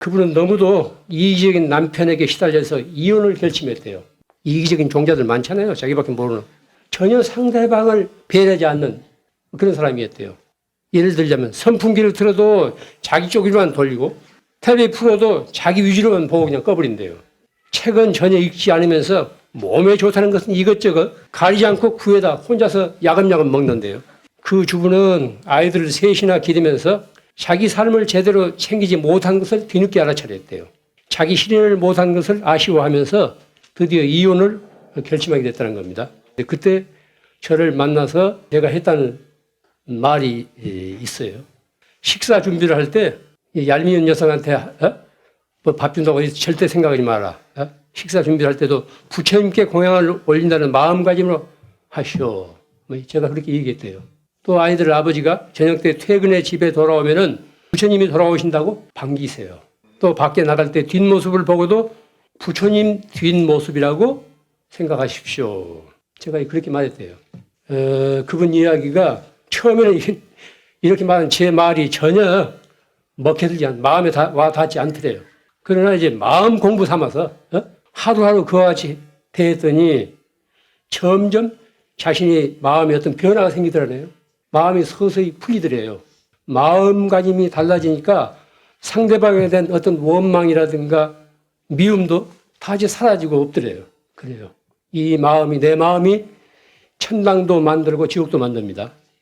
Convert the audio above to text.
그분은 너무도 이기적인 남편에게 시달려서 이혼을 결심했대요. 이기적인 종자들 많잖아요. 자기밖에 모르는. 전혀 상대방을 배려하지 않는 그런 사람이었대요. 예를 들자면 선풍기를 틀어도 자기 쪽으로만 돌리고 텔레비 풀어도 자기 위주로만 보고 그냥 꺼버린대요. 책은 전혀 읽지 않으면서 몸에 좋다는 것은 이것저것 가리지 않고 구해다 혼자서 야금야금 먹는데요. 그 주부는 아이들을 셋이나 기르면서 자기 삶을 제대로 챙기지 못한 것을 뒤늦게 알아차렸대요. 자기 실현을 못한 것을 아쉬워하면서 드디어 이혼을 결심하게 됐다는 겁니다. 그때 저를 만나서 제가 했다는 말이 있어요. 식사 준비를 할 때 얄미운 여성한테 어? 뭐밥 준다고 절대 생각하지 마라. 어? 식사 준비를 할 때도 부처님께 공양을 올린다는 마음가짐으로 하시오. 뭐 제가 그렇게 얘기했대요. 또 아이들 아버지가 저녁 때 퇴근해 집에 돌아오면은 부처님이 돌아오신다고 반기세요. 또 밖에 나갈 때 뒷모습을 보고도 부처님 뒷모습이라고 생각하십시오. 제가 그렇게 말했대요. 어, 그분 이야기가 처음에는 이- 이렇게 말한 제 말이 전혀 먹혀들지 않, 마음에 다, 와 닿지 않더래요. 그러나 이제 마음 공부 삼아서 어? 하루하루 그와 같이 대했더니 점점 자신이 마음에 어떤 변화가 생기더라네요. 마음이 서서히 풀리더래요. 마음가짐이 달라지니까 상대방에 대한 어떤 원망이라든가 미움도 다 이제 사라지고 없더래요. 그래요. 이 마음이 내 마음이 천당도 만들고 지옥도 만듭니다.